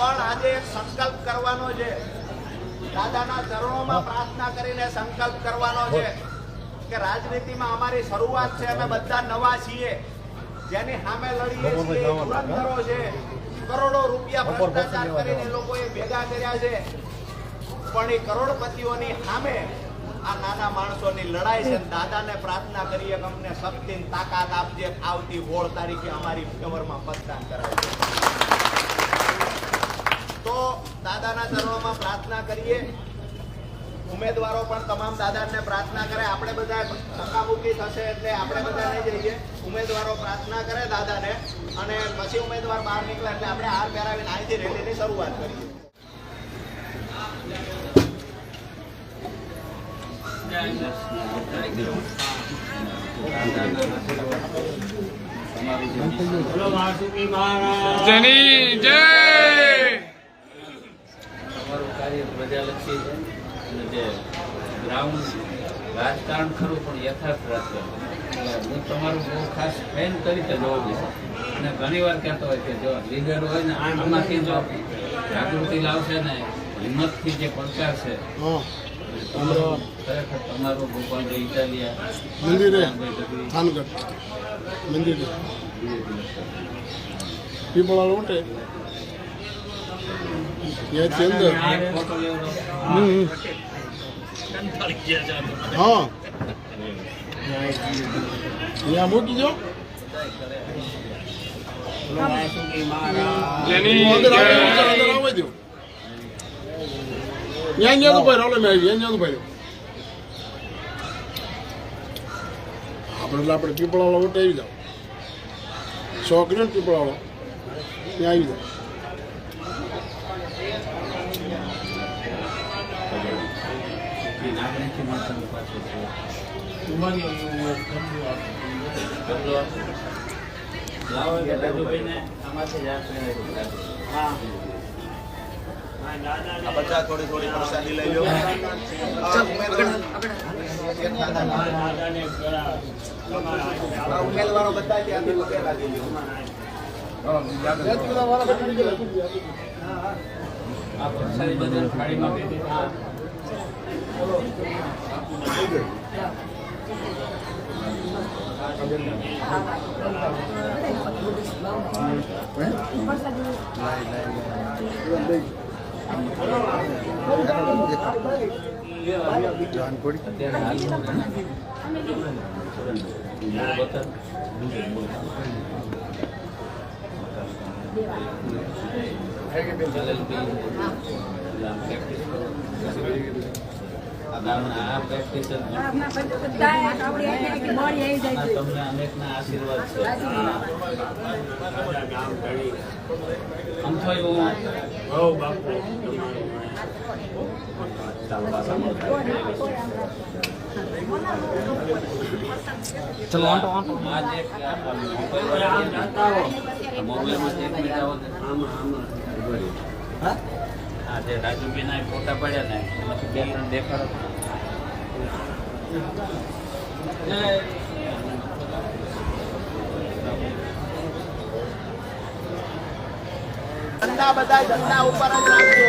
પણ આજે એક સંકલ્પ કરવાનો છે. દાદાના ચરણોમાં પ્રાર્થના કરીને સંકલ્પ કરવાનો છે કે રાજનીતિમાં અમારી શરૂઆત છે અમે બધા નવા છીએ. જેની સામે લડીએ છીએ ધુરંધરો છે કરોડો રૂપિયા ભ્રષ્ટાચાર કરીને લોકોએ ભેગા કર્યા છે. પણ એ કરોડપતિઓની સામે આ નાના માણસોની લડાઈ છે. દાદાને પ્રાર્થના કરીએ કે અમને શક્તિ તાકાત આપજે. આવતી હોળ તારીખે અમારી ફેવરમાં મતદાન કરાવજો. તો દાદાના ચરણોમાં પ્રાર્થના કરીએ. ઉમેદવારો પણ તમામ દાદાને પ્રાર્થના કરે. આપણે બધા ધક્કામુક્કી થશે એટલે આપણે બધા નહીં જઈએ. ઉમેદવારો પ્રાર્થના કરે દાદાને. અને પછી ઉમેદવાર બહાર નીકળે એટલે આપણે હાર પહેરાવીને અહીંથી રેલીની શરૂઆત કરીએ. જય જય કાર્ય પ્રજાલક્ષી છે. અને જે ગ્રાઉન્ડ રાજકારણ ખરું પણ યથાર્થ રાજકારણ. હું તમારું બહુ ખાસ ફેન તરીકે જોઉં છું. અને ઘણી વાર કહેતો હોય કે જો લીડર હોય ને આમાંથી જો જાગૃતિ લાવશે ને હિંમતથી જે પડકાર છે. તમારું ખરેખર તમારું ગોપાલભાઈ ઇટાલિયા મંદિરે થાનગઢ. મંદિરે પીપળા લોટે અંદર ફોટો લેવડો. હમ. હા. ત્યાં મૂકી દો. અંદર અંદર અંદર તો ભાઈ રોલે મેં આવી. ત્યાં ત્યાં તો આપણે આપણે પીપળાવાળો વટે આવી જાઓ. સો કર્યો પીપળાવાળો? ત્યાં આવી જાઓ. નાગરિકથી માતાનું પાછું છે. ગમલો દો. આ બધા થોડી થોડી પ્રસાદી લઈ બધા છે. થાળીમાં জয়েন করি। প্র্যাকটিস આમ તમને અનેકના આશીર્વાદ છે. આમ એવું ચલો આ જે મોબાઈલમાંથી એક ને. આ જે ફોટા પડ્યા ને, એમાંથી બે ત્રણ દેખાડો ધંધા બધા ધંધા ઉપર જ રાખજો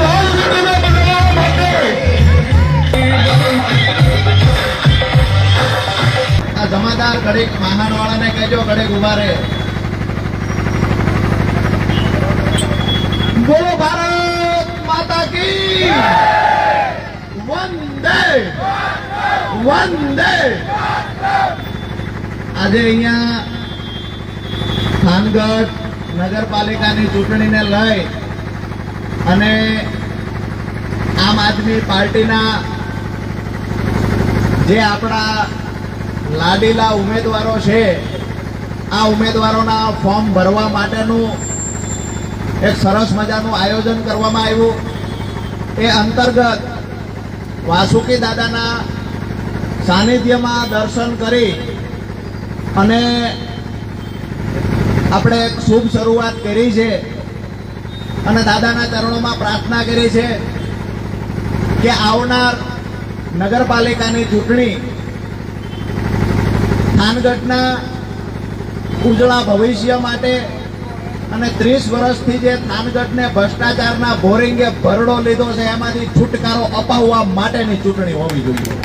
જમાદાર ઘડીક મહાનવાળાને કહેજો, ઘડીક ઊભા રહે. બોલો ભારત માતા કી વંદે. વંદે. આજે અહીંયા થાનગઢ નગરપાલિકાની ચૂંટણીને લઈ અને આમ આદમી પાર્ટીના જે આપણા લાડીલા ઉમેદવારો છે. આ ઉમેદવારોના ફોર્મ ભરવા માટેનું એક સરસ મજાનું આયોજન કરવામાં આવ્યું. એ અંતર્ગત વાસુકી દાદાના સાનિધ્યમાં દર્શન કરી અને આપણે એક શુભ શરૂઆત કરી છે. અને દાદાના ચરણોમાં પ્રાર્થના કરી છે કે આવનાર નગરપાલિકાની ચૂંટણી થાનગઢના ઉજળા ભવિષ્ય માટે અને ત્રીસ વર્ષથી જે થાનગઢને ભ્રષ્ટાચારના બોરિંગે ભરડો લીધો છે, એમાંથી છુટકારો અપાવવા માટેની ચૂંટણી હોવી જોઈએ.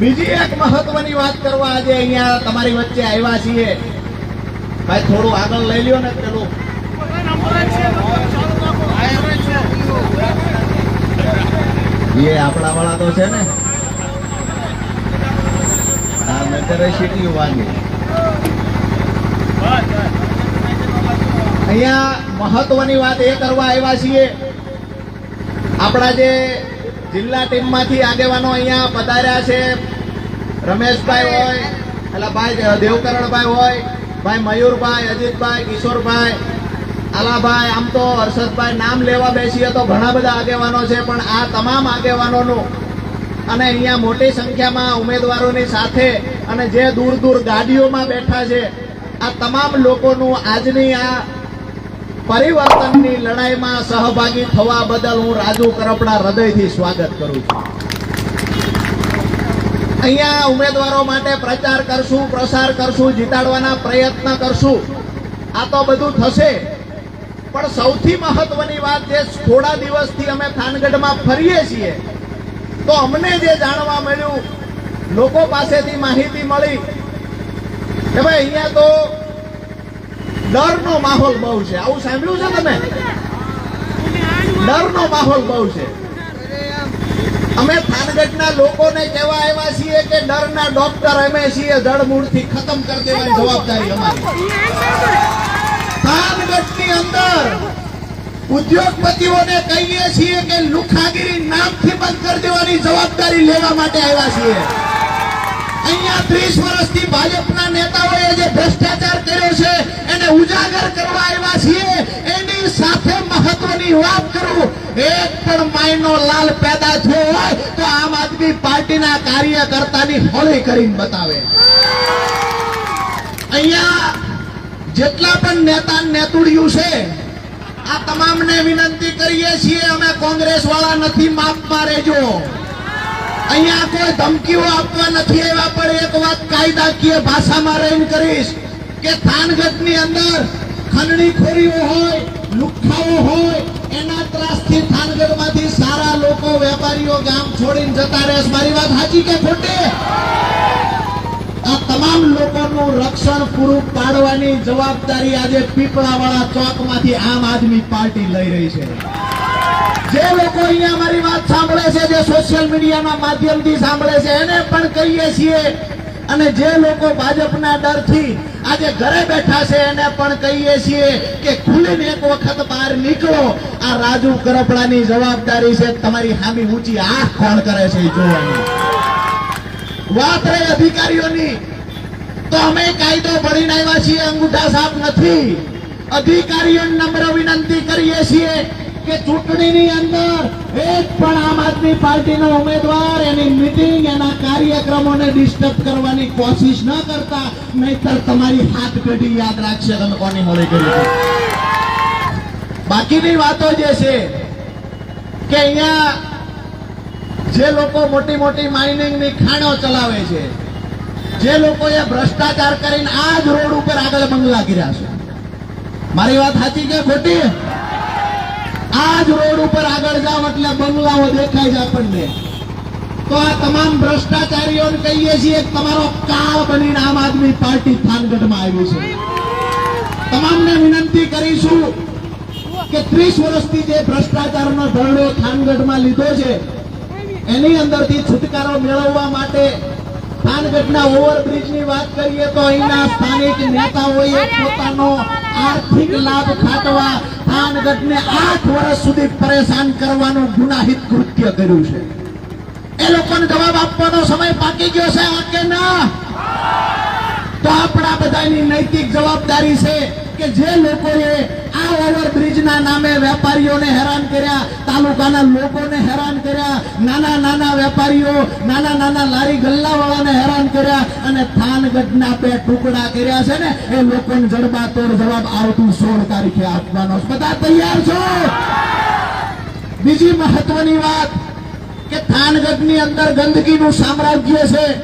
બીજી એક મહત્વની વાત કરવા આજે અહીંયા તમારી વચ્ચે આવ્યા છીએ. ભાઈ, થોડું આગળ લઈ લ્યો ને પેલું. એ આપણા વાળા તો છે ને. વાગે. અહીંયા મહત્વની વાત એ કરવા આવ્યા છીએ. આપણા જે જિલ્લા ટીમમાંથી આગેવાનો અહીંયા પધાર્યા છે. રમેશભાઈ હોય એટલે ભાઈ દેવકરણભાઈ હોય, ભાઈ મયુરભાઈ, અજીતભાઈ, કિશોરભાઈ, આલાભાઈ, આમ તો હર્ષદભાઈ નામ લેવા બેસીએ તો ઘણા બધા આગેવાનો છે, પણ આ તમામ આગેવાનોનું અને અહીંયા મોટી સંખ્યામાં ઉમેદવારોની સાથે અને જે દૂર દૂર ગાડીઓમાં બેઠા છે, આ તમામ લોકોનું આજની આ પરિવર્તનની લડાઈમાં સહભાગી થવા બદલ હું રાજુ કરપડા હૃદયથી સ્વાગત કરું છું. અહીંયા ઉમેદવારો માટે પ્રચાર કરશું, પ્રસાર કરશું, જીતાડવાના પ્રયત્ન કરશું. આ તો બધું થશે. પણ સૌથી મહત્વની વાત જે થોડા દિવસથી અમે થાનગઢમાં ફરીએ છીએ. તો અમને જે જાણવા મળ્યું, લોકો પાસેથી માહિતી મળી કે ભાઈ, અહીંયા તો ડરનો માહોલ બહુ છે. આવું સાંભળ્યું છે તમે? ડરનો માહોલ બહુ છે. અમે થાનગઢના લોકોને કહેવા આવ્યા છીએ કે ડરના ડોક્ટર અમે છીએ, જડમૂળથી ખતમ કરી દેવાની જવાબદારી અમારી. થાનગઢની અંદર ઉદ્યોગપતિઓને કહીએ છીએ કે બંધ કરી દેવાની જવાબદારી લેવા માટે આવ્યા છીએ. અહીંયા ત્રીસ વર્ષથી ભાજપના નેતાઓએ જે ભ્રષ્ટાચાર કર્યો છે, એને ઉજાગર કરવા આવ્યા છીએ. એની સાથે મહત્વની વાત કરું, એક પણ માયનો લાલ પેદા થયો હોય, તો આમ આદમી પાર્ટીના કાર્યકર્તાની હોળી કરીને બતાવે. અહીંયા જેટલા પણ નેતા નેતુડિયું છે આ તમામને વિનંતી કરીએ છીએ, અમે કોંગ્રેસ વાળા નથી, માપમાં રહેજો. અહીંયા કોઈ ધમકીઓ આપવા નથી આવ્યા, પણ એક વાત કાયદાકીય ભાષામાં રહીને કરીશ કે થાનગઢની અંદર ખંડણીખોરીઓ હોય લુખાઓ હોય, એના ત્રાસથી થાનગઢમાંથી સારા લોકો, વેપારીઓ ગામ છોડીને જતા રહેશ. મારી વાત સાચી કે ખોટી? આ તમામ લોકોનું રક્ષણ પૂરું પાડવાની જવાબદારી આજે પીપળાવાળા ચોકમાંથી આમ આદમી પાર્ટી લઈ રહી છે. જે લોકો અહીંયા મારી વાત સાંભળે છે, જે સોશિયલ મીડિયાના માધ્યમથી સાંભળે છે, એને પણ કહીએ છીએ. અને જે લોકો ભાજપના ડરથી આજે ઘરે બેઠા છે, એને પણ કહીએ છીએ કે ખુલીને એક વખત બહાર નીકળો. આ રાજુ કરપડાની જવાબદારી છે, તમારી હામી ઊંચી આંખ કોણ કરે છે જોવાની. વાત રહી અધિકારીઓની. તો અમે કાયદો ભણીને આવ્યા છીએ, અંગૂઠા સાફ નથી. અધિકારીઓને નમ્ર વિનંતી કરીએ છીએ કે ચૂંટણીની અંદર એક પણ આમ આદમી પાર્ટીનો ઉમેદવાર એની મિટિંગ, એના કાર્યક્રમોને ડિસ્ટર્બ કરવાની કોશિશ ન કરતા, નહીતર તમારી હાથ પેઢી યાદ રાખશે તમે કોની મોડી કરી બાકીની વાતો જે છે કે અહીંયા જે લોકો મોટી મોટી માઇનિંગની ખાણો ચલાવે છે, જે લોકોએ ભ્રષ્ટાચાર કરીને આ જ રોડ ઉપર આગળ બંગલા કર્યા છે. મારી વાત સાચી કે ખોટી? આ જ રોડ ઉપર આગળ જાવ એટલે બંગલાઓ દેખાય છે આપણને. તો આ તમામ ભ્રષ્ટાચારીઓને કહીએ છીએ તમારો કાળ બનીને આમ આદમી પાર્ટી થાનગઢમાં આવી છે. તમામને વિનંતી કરીશું કે ત્રીસ વર્ષથી જે ભ્રષ્ટાચારનો ધરડો થાનગઢમાં લીધો છે એની અંદરથી છુટકારો મેળવવા માટે થાનગઢના ઓવરબ્રિજની વાત કરીએ તો અહીંના સ્થાનિક નેતાઓએ પોતાનો આર્થિક લાભ ખાટવા થાનગઢને આઠ વર્ષ સુધી પરેશાન કરવાનું ગુનાહિત કૃત્ય કર્યું છે. એ લોકોને જવાબ આપવાનો સમય પાકી ગયો છે, આ કે ના? તો આપણા બધાની નૈતિક જવાબદારી છે કે જે લોકોએ ને સોળ તારીખે આપવાનો. બધા તૈયાર છો? બીજી મહત્વની વાત કે થાનગઢની અંદર ગંદકીનું સામ્રાજ્ય છે.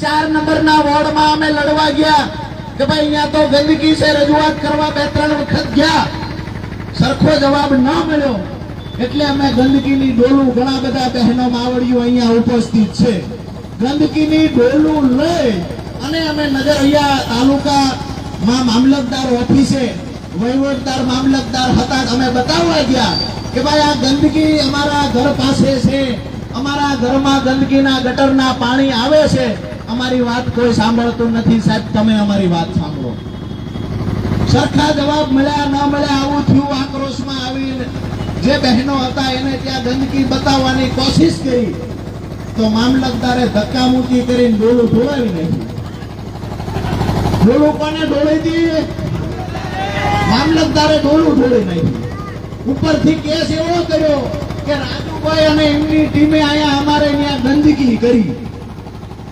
ચાર નંબરના વોર્ડમાં અમે લડવા ગયા. કે ભાઈ અહીંયા તો ગંદકી છે, રજૂઆત કરવા બે ત્રણ વખત ગયા. સરખો જવાબ ન મળ્યો. એટલે અમે ગંદકીની ડોલું ઘણા બધા બહેનો માવડીઓ અહીંયા ઉપસ્થિત છે. ગંદકીની ડોલું લઈ અને અમે નજર અહીંયા તાલુકામાં મામલતદાર ઓફિસે, વહીવટદાર મામલતદાર હતા, અમે બતાવવા ગયા કે ભાઈ આ ગંદકી અમારા ઘર પાસે છે, અમારા ઘરમાં ગંદકીના ગટરના પાણી આવે છે. અમારી વાત કોઈ સાંભળતું નથી સાહેબ, તમે અમારી વાત સાંભળો. સરખા જવાબ મળ્યા, ન મળ્યા, આવું થયું આક્રોશમાં આવીને. જે બહેનો હતા એને ત્યાં ગંદકી બતાવવાની કોશિશ કરી. તો મામલતદારે ધક્કા મૂકી કરીને ડોલું ઢોળાવી નાખ્યું. ડોલું કોને ઢોળી હતી મામલતદારે ડોલું ઢોળી નાખ્યું. ઉપરથી કેસ એવો કર્યો કે રાજુભાઈ અને એમની ટીમે અહીંયા અમારે ત્યાં ગંદકી કરી.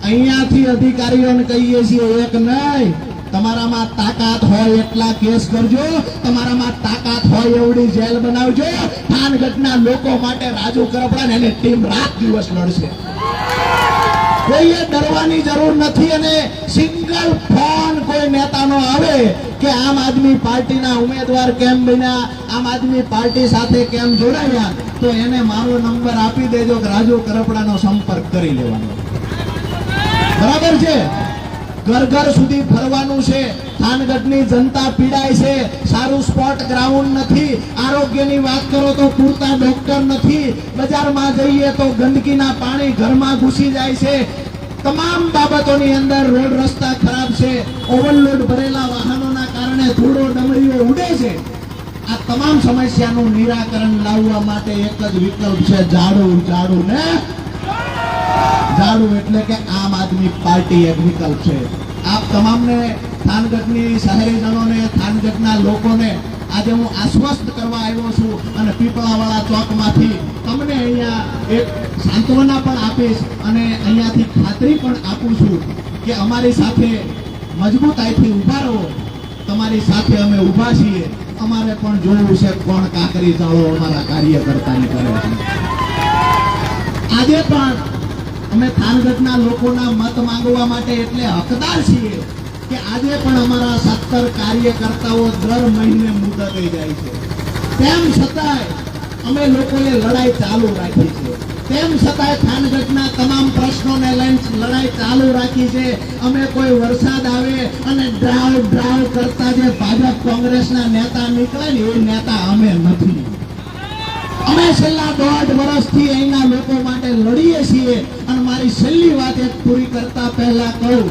અહીંયાથી અધિકારીઓને કહીએ છીએ, એક નહીં, તમારામાં તાકાત હોય એટલા કેસ કરજો, તમારામાં તાકાત હોય એવડી જેલ બનાવજો થાનગઢના લોકો માટે રાજુ કરપડા એની ટીમ રાત દિવસ લડશે. કોઈએ ડરવાની જરૂર નથી અને સિંગલ ફોન કોઈ નેતાનો આવે કે આમ આદમી પાર્ટીના ઉમેદવાર કેમ બન્યા, આમ આદમી પાર્ટી સાથે કેમ જોડાયા, તો એને મારો નંબર આપી દેજો કે રાજુ કરપડાનો સંપર્ક કરી લેવાનો. બરાબર છે. ઘર ઘર સુધી ફરવાનું છે. થાનગઢની જનતા પીડાય છે. સારું સ્પોટ ગ્રાઉન્ડ નથી. આરોગ્યની વાત કરો તો પૂરતા ડોક્ટર નથી. બજારમાં જઈએ તો ગંદકીના પાણી ઘરમાં ઘૂસી જાય છે. તમામ બાબતોની અંદર રોડ રસ્તા ખરાબ છે. ઓવરલોડ ભરેલા વાહનોના કારણે ધૂળો ડમરીઓ ઉડે છે. આ તમામ સમસ્યાનું નિરાકરણ લાવવા માટે એક જ વિકલ્પ છે. ઝાડુ ઝાડુ ને ઝાડુ એટલે કે આમ આદમી પાર્ટી વિકલ્પ છે. આપ તમામને થાનગઢની શહેરીજનોને, થાનગઢના લોકોને આજે હું આશ્વસ્ત કરવા આવ્યો છું અને પીપળાવાળા ચોકમાંથી તમને અહીંયા એક સાંત્વના પણ આપીશ અને અહીંયાથી ખાતરી પણ આપું છું કે અમારી સાથે મજબૂતાઈથી ઊભા રહો. તમારી સાથે અમે ઊભા છીએ. અમારે પણ જોવું છે કોણ કાકરી ચાળો અમારા કાર્યકર્તાની કરે છે. આજે પણ અમે થાનગઢના લોકોના મત માંગવા માટે એટલે હકદાર છીએ કે આજે પણ અમારા સત્તર કાર્યકર્તાઓ દર મહિને મુદતે જાય છે. તેમ છતાંય અમે લોકોએ લડાઈ ચાલુ રાખી છે. તેમ છતાંય થાનગઢના તમામ પ્રશ્નોને લઈને લડાઈ ચાલુ રાખી છે. અમે કોઈ વરસાદ આવે અને ડ્રાવ ડ્રાવ કરતા જે ભાજપ કોંગ્રેસના નેતા નીકળે ને એ નેતા અમે નથી. અમે છેલ્લા દોઢ વર્ષથી અહીંના લોકો માટે લડીએ છીએ અને મારી છેલ્લી વાત એક પૂરી કરતા પહેલા કહું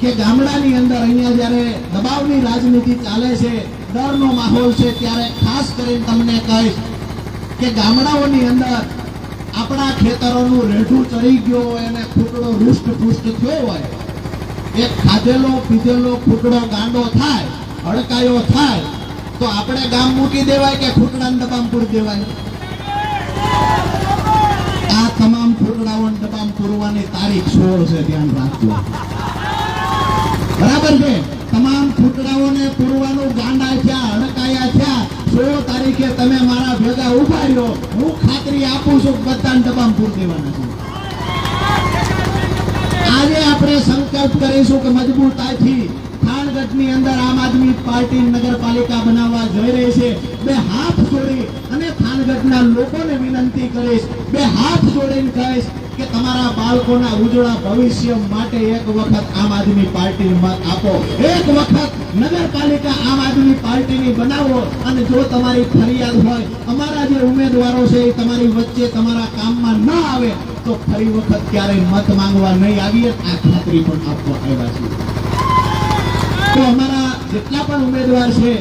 કે ગામડાની અંદર અહીંયા જ્યારે દબાવની રાજનીતિ ચાલે છે, ડરનો માહોલ છે, ત્યારે ખાસ કરીને તમને કહીશ કે ગામડાઓની અંદર આપણા ખેતરોનું રેઢું ચડી ગયો હોય અને ફૂટડો રૂષ્ટ પુષ્ટ થયો હોય, એક ખાધેલો, પીધેલો ફૂટડો ગાંડો થાય, હડકાયો થાય તો આપણે ગામ મૂકી દેવાય કે ખૂટડાને દબામ દેવાય? આ તમામ ફૂટડાઓને દબામ પૂરવાની તારીખ સોળ છે, ધ્યાન રાખજો. બરાબર છે? તમામ ફૂટડાઓને પૂરવાનું ગાંડા થયા, અડકાયા થયા. સોળ તારીખે તમે મારા ભેગા ઊભા રહ્યો. હું ખાતરી આપું છું બધાને ડબ્બામાં પૂર દેવાના છે. આજે આપણે સંકલ્પ કરીશું કે મજબૂતાઈથી થાણગઢની અંદર આમ આદમી પાર્ટી નગરપાલિકા બનાવવા જઈ રહી છે. બે હાથ જોડી અને થાનગઢના લોકોને વિનંતી કરીશ, બે હાથ જોડીને કહીશ કે તમારા બાળકોના ઉજળા ભવિષ્ય માટે એક વખત આમ આદમી પાર્ટી આપો. એક વખત નગરપાલિકા આમ આદમી પાર્ટીની બનાવો અને જો તમારી ફરિયાદ હોય, અમારા જે ઉમેદવારો છે એ તમારી વચ્ચે તમારા કામમાં ન આવે, તો ફરી વખત ક્યારેય મત માંગવા નહીં આવીએ. આ ખાતરી પણ આપવા આવ્યા છીએ. તો અમારા જેટલા પણ ઉમેદવાર છે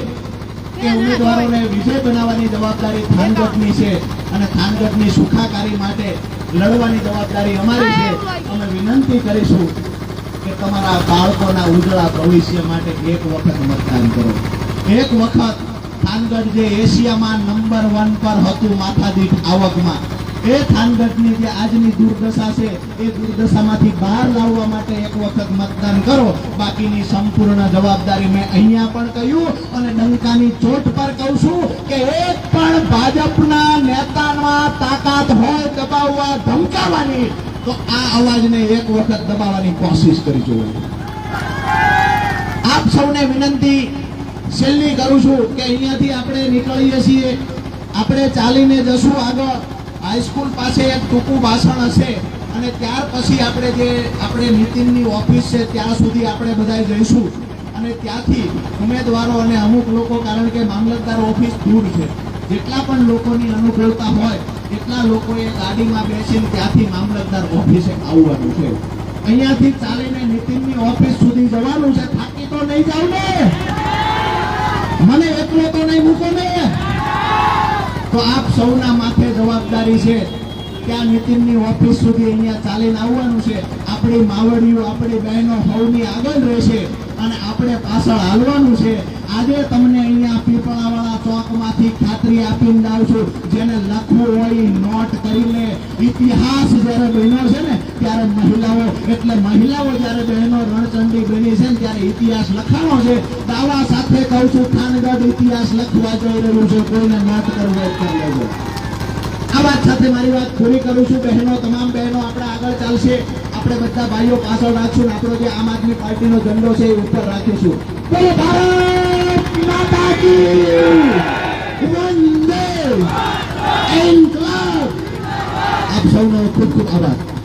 કે ઉમેદવારોને વિજય બનાવવાની જવાબદારી થાનગઢની છે અને થાનગઢની સુખાકારી માટે લડવાની જવાબદારી અમારી છે. અમે વિનંતી કરીશું કે તમારા બાળકોના ઉજળા ભવિષ્ય માટે એક વખત મતદાન કરો. એક વખત થાનગઢ જે એશિયામાં નંબર વન પર હતું માથાદીઠ આવકમાં એ થાનગઢની જે આજની દુર્દશા છે, એ દુર્દશામાંથી બહાર લાવવા માટે એક વખત મતદાન કરો. બાકીની સંપૂર્ણ જવાબદારી મેં અહીંયા પણ કહ્યું અને ડંકાની ચોટ પર કહું છું કે એક પણ ભાજપના નેતામાં તાકાત હોય દબાવવા ધમકાવવાની તો આ અવાજને એક વખત દબાવવાની કોશિશ કરી જોઈએ આપ સૌને વિનંતી છેલ્લી કરું છું કે અહીંયાથી આપણે નીકળીએ છીએ. આપણે ચાલીને જશું આગળ. હાઈસ્કૂલ પાસે એક ટૂંકું ભાષણ હશે અને ત્યાર પછી આપણે જે આપણે નીતિનની ઓફિસ છે, ત્યાં સુધી આપણે બધા જઈશું. અને ત્યાંથી ઉમેદવારો અને અમુક લોકો, કારણ કે મામલતદાર ઓફિસ દૂર છે, જેટલા પણ લોકોની અનુકૂળતા હોય, એટલા લોકોએ ગાડીમાં બેસીને ત્યાંથી મામલતદાર ઓફિસે આવવાનું છે. અહીંયાથી ચાલીને નીતિનની ઓફિસ સુધી જવાનું છે. થાકી તો નહીં જાવ ને? મને એકલો તો નહીં મૂકો ને? તો આપ સૌના માથે જવાબદારી છે કે આ નીતિનની ઓફિસ સુધી અહીંયા ચાલીને આવવાનું છે. આપણી માવડીઓ, આપણી બહેનો સૌની આગળ રહેશે અને આપણે પાછળ હાલવાનું છે. આજે તમને અહીંયા પીપળાવાળા ચોકમાંથી ખાતરી આપીને જાઉં છું. જેને લખવું હોય નોટ કરી લે ઇતિહાસ જ્યારે બન્યો છે ને, ત્યારે મહિલાઓ, એટલે મહિલાઓ જ્યારે બહેનો રણચંડી બની છે ને, ત્યારે ઇતિહાસ લખાણો છે. દાવા સાથે કહું છું ખાનગઢ ઇતિહાસ લખવા જઈ રહ્યું છે. કોઈને નોટ કરવો કરી લેજો આ વાત સાથે મારી વાત પૂરી કરું છું. બહેનો, તમામ બહેનો, આપણે આગળ ચાલશે. આપણે બધા ભાઈઓ પાછળ રાખશું આપણો જે આમ આદમી પાર્ટીનો ઝંડો છે એ ઉપર રાખીશું. ભારત! માતા કી વંદે ઇન્કલાબ આપ સૌનો ખૂબ ખૂબ આભાર